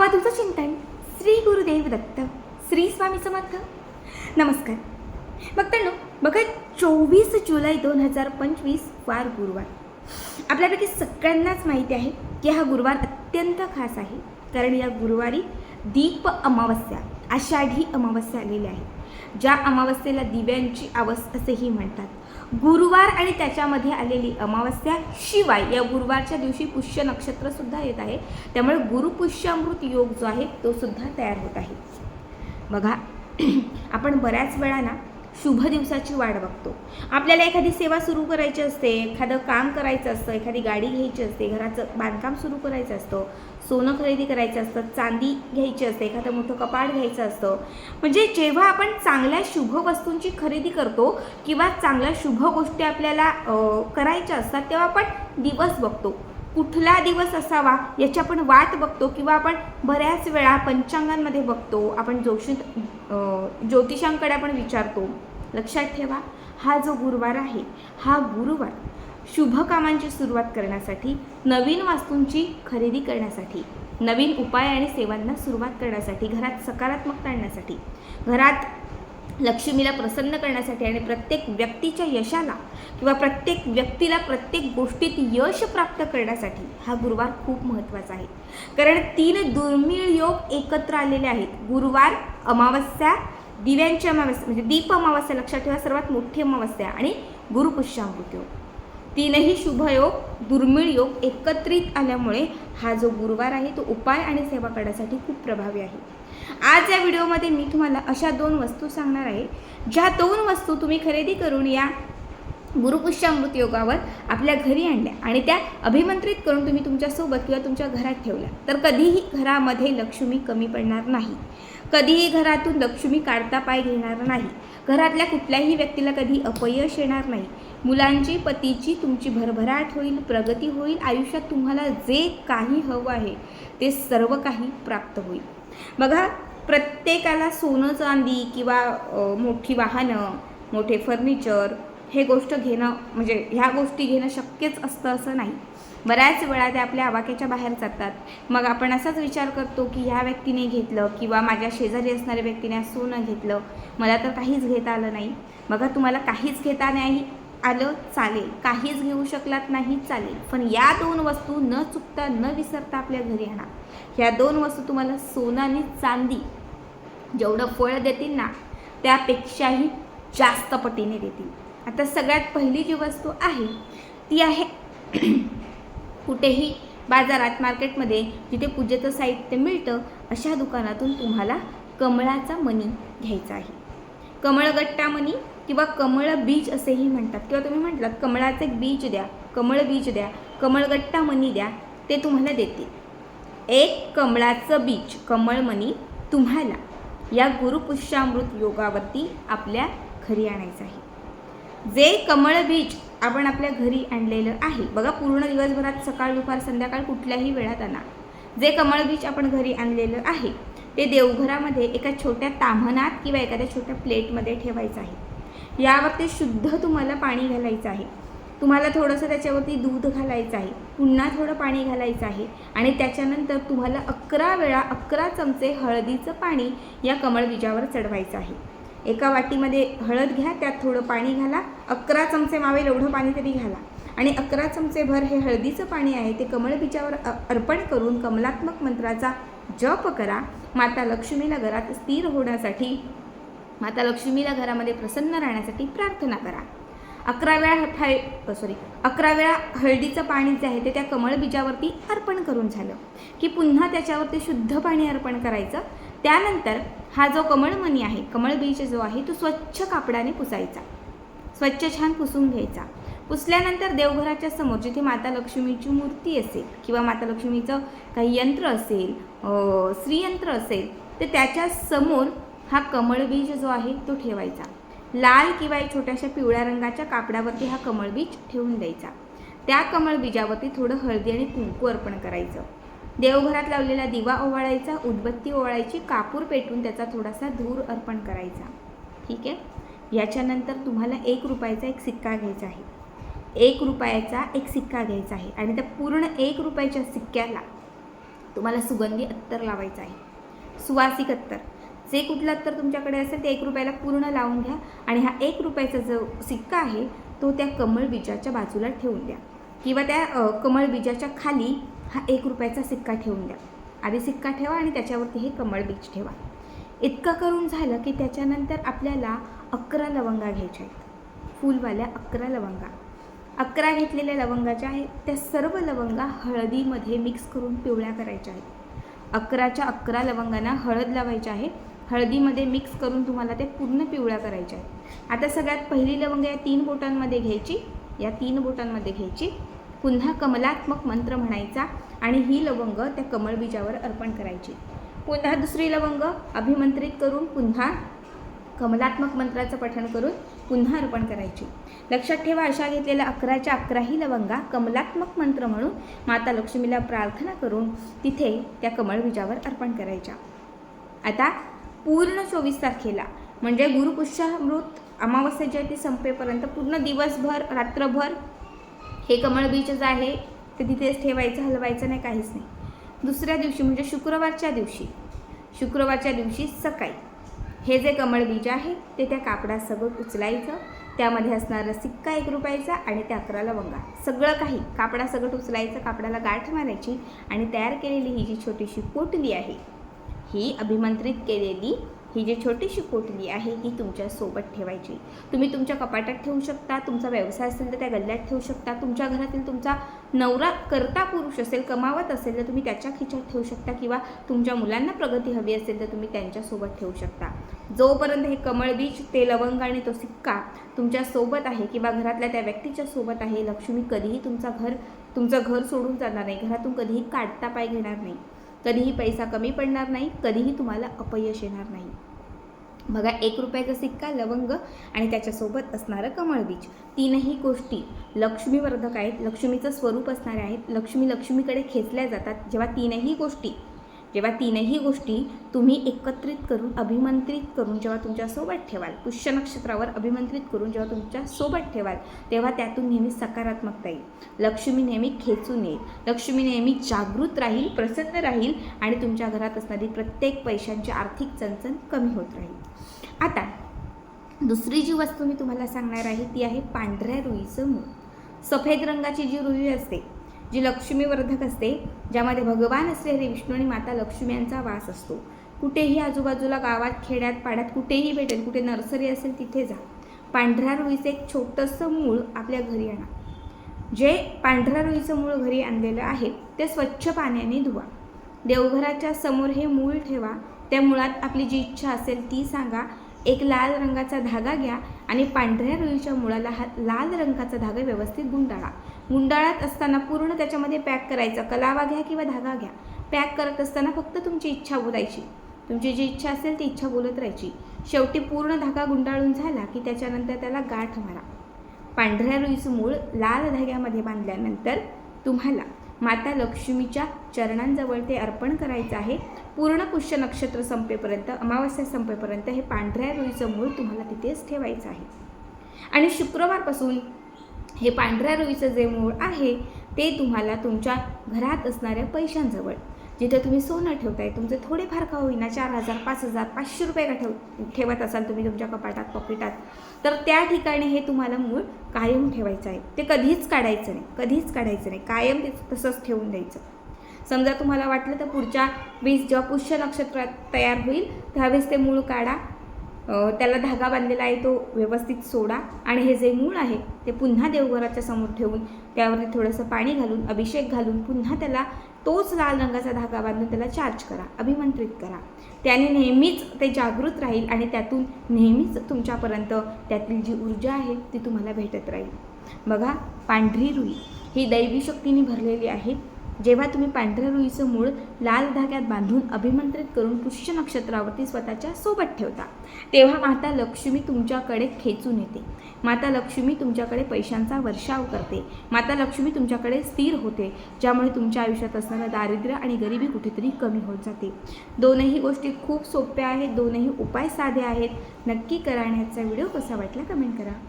अवधूचं चिंतन श्री गुरुदेव दत्त श्री स्वामी समर्थ. नमस्कार. भक्तांनो बघा चोवीस जुलै दोन हजार पंचवीस वार गुरुवार. आपल्यापैकी सगळ्यांनाच माहिती आहे की हा गुरुवार अत्यंत खास आहे. कारण या गुरुवारी दीप अमावस्या आषाढी अमावस्या आलेली आहे. ज्या अमावस्येला दिव्यांची आवस असेही म्हणतात. गुरुवार आणि त्याच्यामध्ये आलेली अमावस्या शिवाय या गुरुवारच्या दिवशी पुष्य नक्षत्रसुद्धा येत आहे. त्यामुळे गुरुपुष्यामृत योग जो आहे तो सुद्धा तयार होत आहे. बघा आपण बऱ्याच वेळा ना शुभ दिवसाची वाट बघतो. आपल्याला एखादी सेवा सुरू करायची असते एखादं काम करायचं असतं एखादी गाडी घ्यायची असते घराचं बांधकाम सुरू करायचं असतं सोनं खरेदी करायचं असतं चांदी घ्यायची असते एखादं मोठं कपाट घ्यायचं असतं. म्हणजे जेव्हा आपण चांगल्या शुभ वस्तूंची खरेदी करतो किंवा चांगल्या शुभ गोष्टी आपल्याला करायच्या असतात तेव्हा आपण दिवस बघतो. कुठला दिवस असावा याची आपण वाट बघतो किंवा आपण बऱ्याच वेळा पंचांगांमध्ये बघतो आपण जोशी ज्योतिषांकडे आपण विचारतो. लक्षात ठेवा हा जो गुरुवार आहे हा गुरुवार शुभ कामांची सुरुवात करण्यासाठी नवीन वास्तूंची खरेदी करण्यासाठी नवीन उपाय आणि सेवांना सुरुवात करण्यासाठी घरात सकारात्मकता आणण्यासाठी घरात लक्ष्मीला प्रसन्न करण्यासाठी आणि प्रत्येक व्यक्तीच्या यशाला किंवा प्रत्येक व्यक्तीला प्रत्येक गोष्टीत यश प्राप्त करण्यासाठी हा गुरुवार खूप महत्त्वाचा आहे. कारण तीन दुर्मिळ योग एकत्र आलेले आहेत. गुरुवार अमावस्या दिव्यांची अमावस्या म्हणजे दीप अमावस्या लक्षात ठेवा सर्वात मोठी अमावस्या आणि गुरुपुष्यामृत योग तीनही शुभयोग दुर्मिळ योग एकत्रित आल्यामुळे हा जो गुरुवार आहे तो उपाय आणि सेवा करण्यासाठी खूप प्रभावी आहे. आज या व्हिडिओमध्ये मी तुम्हाला अशा दोन वस्तू सांगणार आहे ज्या दोन वस्तू तुम्ही खरेदी करून या गुरुपुष्यामृत योगावर आपल्या घरी आणल्या आणि त्या अभिमंत्रित करून तुम्ही तुमच्यासोबत किंवा तुमच्या घरात ठेवल्या. तर कधीही घरामध्ये लक्ष्मी कमी पडणार नाही. कधीही घरातून लक्ष्मी काढता पाय घेणार नाही. घरातल्या कुठल्याही व्यक्तीला कधी अपयश येणार नाही. मुलांची पतीची तुमची भरभराट होईल प्रगती होईल आयुष्यात तुम्हाला जे काही हवं आहे ते सर्व काही प्राप्त होईल. बघा प्रत्येकाला सोनं चांदी किंवा मोठी वाहनं मोठे फर्निचर हे गोष्ट घेणं म्हणजे ह्या गोष्टी घेणं शक्यच असतं असं नाही. बऱ्याच वेळा ते आपल्या आवाक्याच्या बाहेर जातात. मग आपण असाच विचार करतो की ह्या व्यक्तीने घेतलं किंवा माझ्या शेजारी असणाऱ्या व्यक्तीने सोनं घेतलं मला तर काहीच घेता आलं नाही. बघा तुम्हाला काहीच घेता नाही आलं चालेल. काहीच घेऊ शकलात नाही चालेल. पण या दोन वस्तू न चुकता न विसरता आपल्या घरी आणा. ह्या दोन वस्तू तुम्हाला सोनं आणि चांदी जेवढं फळ देतील ना त्यापेक्षाही जास्त पटीने देतील. आता सगळ्यात पहिली जी वस्तू आहे ती आहे कुठेही बाजारात मार्केटमध्ये जिथे पूजेचं साहित्य मिळतं अशा दुकानातून तुम्हाला कमळाचा मणी घ्यायचा आहे. कमळगट्टा मणी किंवा कमळ बीज असेही म्हणतात. किंवा तुम्ही म्हटलात कमळाचे बीज द्या कमळ बीज द्या कमळगट्टा मणी द्या ते तुम्हाला देतील. एक कमळाचं बीज कमळमणी तुम्हाला या गुरुपुष्यामृत योगावरती आपल्या घरी आणायचं आहे. जे कमळ बीज आपण आपल्या घरी आणलेलं आहे. बघा पूर्ण दिवसभरात सकाळ दुपार संध्याकाळ कुठल्याही वेळात आणा. जे कमळ बीज आपण घरी आणलेलं आहे ते देवघरामध्ये एका छोट्या ताम्हणात किंवा एखाद्या छोट्या प्लेटमध्ये ठेवायचं आहे. यावरती शुद्ध तुम्हाला पाणी घालायचं आहे. तुम्हाला थोडंसं त्याच्यावरती दूध घालायचं आहे. पुन्हा थोडं पाणी घालायचं आहे. आणि त्याच्यानंतर तुम्हाला अकरा वेळा अकरा चमचे हळदीचं पाणी या कमळ बीजावर चढवायचं आहे. एका वाटीमध्ये हळद घ्या त्यात थोडं पाणी घाला अकरा चमचे मावेल एवढं पाणी तरी घाला. आणि अकरा चमचे भर हे हळदीचं पाणी आहे ते कमळ बीजावर अ- अर्पण करून कमलात्मक मंत्राचा जप करा. माता लक्ष्मीला घरात स्थिर होण्यासाठी माता लक्ष्मीला घरामध्ये प्रसन्न राहण्यासाठी प्रार्थना करा. अकरा वेळा सॉरी अकरा वेळा हळदीचं पाणी जे आहे ते त्या कमळ बीजावरती अर्पण करून झालं. की पुन्हा त्याच्यावरती शुद्ध पाणी अर्पण करायचं. त्यानंतर हा जो कमळमणी आहे कमळ बीज जो आहे तो स्वच्छ कापडाने पुसायचा. स्वच्छ छान पुसून घ्यायचा. पुसल्यानंतर देवघराच्या समोर जिथे माता लक्ष्मीची मूर्ती असेल किंवा माता लक्ष्मीचं काही यंत्र असेल श्रीयंत्र असेल तर त्याच्यासमोर हा कमळबीज जो आहे तो ठेवायचा. लाल किंवा एक छोट्याशा पिवळ्या रंगाच्या कापडावरती हा कमळबीज ठेवून द्यायचा. त्या कमळबीजावरती थोडं हळदी आणि कुंकू अर्पण करायचं. देवघरात लावलेला दिवा ओवाळायचा उदबत्ती ओवाळायची कापूर पेटून त्याचा थोडासा धूर अर्पण करायचा. ठीक आहे? याच्यानंतर तुम्हाला एक रुपयाचा एक सिक्का घ्यायचा आहे. एक रुपयाचा एक सिक्का घ्यायचा आहे. आणि त्या पूर्ण एक रुपयाच्या सिक्क्याला तुम्हाला सुगंधी अत्तर लावायचं आहे. सुवासिक अत्तर. जे कुठलं अत्तर तुमच्याकडे असेल ते एक रुपयाला पूर्ण लावून घ्या. आणि हा एक रुपयाचा जो सिक्का आहे तो त्या कमळ बीजाच्या बाजूला ठेवून द्या. किंवा त्या कमळ बीजाच्या खाली हा एक रुपयाचा सिक्का ठेवून द्या. आधी सिक्का ठेवा आणि त्याच्यावरती हे कमळ बीज ठेवा. इतकं करून झालं की त्याच्यानंतर आपल्याला अकरा लवंगा घ्यायच्या आहेत. फुलवाल्या अकरा लवंगा. अकरा घेतलेल्या लवंगा ज्या आहेत त्या सर्व लवंगा हळदीमध्ये मिक्स करून पिवळ्या करायच्या आहेत. अकराच्या अकरा लवंगांना हळद लावायच्या आहे. हळदीमध्ये मिक्स करून तुम्हाला ते पूर्ण पिवळ्या करायच्या आहेत. आता सगळ्यात पहिली लवंग या तीन बोटांमध्ये घ्यायची. या तीन बोटांमध्ये घ्यायची. पुन्हा कमलात्मक मंत्र म्हणायचा आणि ही लवंग त्या कमळ बीजावर अर्पण करायची. पुन्हा दुसरी लवंग अभिमंत्रित करून पुन्हा कमलात्मक मंत्राचं पठण करून पुन्हा अर्पण करायची. लक्षात ठेवा अशा घेतलेल्या अकराच्या अकराही लवंगा कमलात्मक मंत्र म्हणून माता लक्ष्मीला प्रार्थना करून तिथे त्या कमळ बीजावर अर्पण करायच्या. आता पूर्ण चोवीस तारखेला म्हणजे गुरुपुष्यामृत अमावस्या जी आहे ती संपेपर्यंत पूर्ण दिवसभर रात्रभर हे कमळ बीज जे आहे ते तिथेच ठेवायचं हलवायचं नाही काहीच नाही. दुसऱ्या दिवशी म्हणजे शुक्रवारच्या दिवशी शुक्रवारच्या दिवशी सकाळी. हे जे कमळ बीज आहे ते त्या कापडासगट उचलायचं त्यामध्ये असणारा सिक्का एक रुपयाचा आणि त्या अकरा लवंगा सगळं काही कापडासकट उचलायचं कापडाला गाठ मारायची आणि तयार केलेली ही जी छोटीशी पोटली आहे ही अभिमंत्रित केलेली ही जी छोटीशी पोटली आहे ही तुमच्यासोबत ठेवायची. तुम्ही तुमच्या कपाटात ठेवू शकता तुमचा व्यवसाय असेल तर त्या गल्ल्यात ठेवू शकता तुमच्या घरातील तुमचा नवरा करता पुरुष असेल कमावत असेल तर तुम्ही त्याच्या खिच्यात ठेवू शकता किंवा तुमच्या मुलांना प्रगती हवी असेल तर तुम्ही त्यांच्यासोबत ठेवू शकता. जोपर्यंत हे कमळ बीज ते लवंग आणि तो सिक्का तुमच्यासोबत आहे किंवा घरातल्या त्या व्यक्तीच्या सोबत आहे लक्ष्मी कधीही तुमचा घर तुमचं घर सोडून जाणार नाही घरातून कधीही काढता पाय घेणार नाही. कधीही पैसा कमी पडणार नाही कधीही तुम्हाला अपयश येणार नाही. बघा एक रुपयाचा सिक्का लवंग आणि त्याच्यासोबत असणारं कमळ बीज. तीनही गोष्टी लक्ष्मीवर्धक आहेत लक्ष्मीचं स्वरूप असणारे आहेत लक्ष्मी लक्ष्मीकडे खेचल्या जातात. जेव्हा तीनही गोष्टी जेव्हा तीनही गोष्टी तुम्ही एकत्रित करून अभिमंत्रित करून जेव्हा तुमच्यासोबत ठेवाल पुष्य नक्षत्रावर अभिमंत्रित करून जेव्हा तुमच्यासोबत ठेवाल तेव्हा त्यातून नेहमी सकारात्मकता येईल. लक्ष्मी नेहमी खेचून येईल. लक्ष्मी नेहमी जागृत राहील प्रसन्न राहील आणि तुमच्या घरात असणारी प्रत्येक पैशांची आर्थिक चणचण कमी होत राहील. आता दुसरी जी वस्तू मी तुम्हाला सांगणार आहे ती आहे पांढऱ्या रुईचं मूळ सफेद रंगाची जी रुई असते जी लक्ष्मीवर्धक असते ज्यामध्ये भगवान असलेले विष्णू आणि माता लक्ष्मी यांचा वास असतो. कुठेही आजूबाजूला गावात खेड्यात पाड्यात कुठेही भेटेल कुठे नर्सरी असेल तिथे जा. पांढऱ्या रुईचं एक छोटंसं मूळ आपल्या घरी आणा. जे पांढऱ्या रुईचं मूळ घरी आणलेलं आहे ते स्वच्छ पाण्याने धुवा. देवघराच्या समोर हे मूळ ठेवा. त्या मुळात आपली जी इच्छा असेल ती सांगा. एक लाल रंगाचा धागा घ्या आणि पांढऱ्या रुईच्या मुळाला हा लाल रंगाचा धागा व्यवस्थित गुंडाळा. गुंडाळत असताना पूर्ण त्याच्यामध्ये पॅक करायचा. कलावा घ्या किंवा धागा घ्या. पॅक करत असताना फक्त तुमची इच्छा बोलायची. तुमची जी इच्छा असेल ती इच्छा बोलत राहायची. शेवटी पूर्ण धागा गुंडाळून झाला की त्याच्यानंतर त्याला गाठ मारा. पांढऱ्या रुईचं मूळ लाल धाग्यामध्ये बांधल्यानंतर तुम्हाला माता लक्ष्मीच्या चरणांजवळ ते अर्पण करायचं आहे. पूर्ण पुष्य नक्षत्र संपेपर्यंत अमावस्या संपेपर्यंत हे पांढऱ्या रुईचं मूळ तुम्हाला तिथेच ठेवायचं आहे. आणि शुक्रवारपासून हे पांढऱ्या रुईचं जे मूळ आहे ते तुम्हाला तुमच्या घरात असणाऱ्या पैशांजवळ. जिथे तुम्ही सोनं ठेवताय तुमचे थोडेफार का होईना चार हजार पाच हजार पाचशे रुपये का ठेव ठेवत असाल तुम्ही तुमच्या कपाटात पॉकेटात तर त्या ठिकाणी हे तुम्हाला मूळ कायम ठेवायचं आहे. ते कधीच काढायचं नाही कधीच काढायचं नाही. कायम ते तसंच ठेवून द्यायचं. समजा तुम्हाला वाटलं तर पुढच्या वीस जेव्हा पुष्य नक्षत्रात तयार होईल त्यावेळेस ते मूळ काढा. त्याला धागा बांधलेला आहे तो व्यवस्थित सोडा. आणि हे जे मूळ आहे ते पुन्हा देवघराच्या समोर ठेवून त्यावरती थोडंसं पाणी घालून अभिषेक घालून पुन्हा त्याला तोच लाल रंगाचा धागा बांधून त्याला चार्ज करा अभिमंत्रित करा. त्याने नेहमीच ते जागृत राहील आणि त्यातून नेहमीच तुमच्यापर्यंत त्यातील जी ऊर्जा आहे ती तुम्हाला भेटत राहील. बघा पांढरी रुई. ही दैवी शक्तीने भरलेली आहे. जेव्हा तुम्ही पांढऱ्या रुईचं मूळ लाल धाग्यात बांधून अभिमंत्रित करून पुष्य नक्षत्रावरती स्वतःच्या सोबत ठेवता तेव्हा माता लक्ष्मी तुमच्याकडे खेचून येते. माता लक्ष्मी तुमच्याकडे पैशांचा वर्षाव करते. माता लक्ष्मी तुमच्याकडे स्थिर होते ज्यामुळे तुमच्या आयुष्यात असणारं दारिद्र्य आणि गरिबी कुठेतरी कमी होत जाते. दोनही गोष्टी खूप सोप्या आहेत दोनही उपाय साधे आहेत. नक्की करण्याचा व्हिडिओ कसा वाटला कमेंट करा.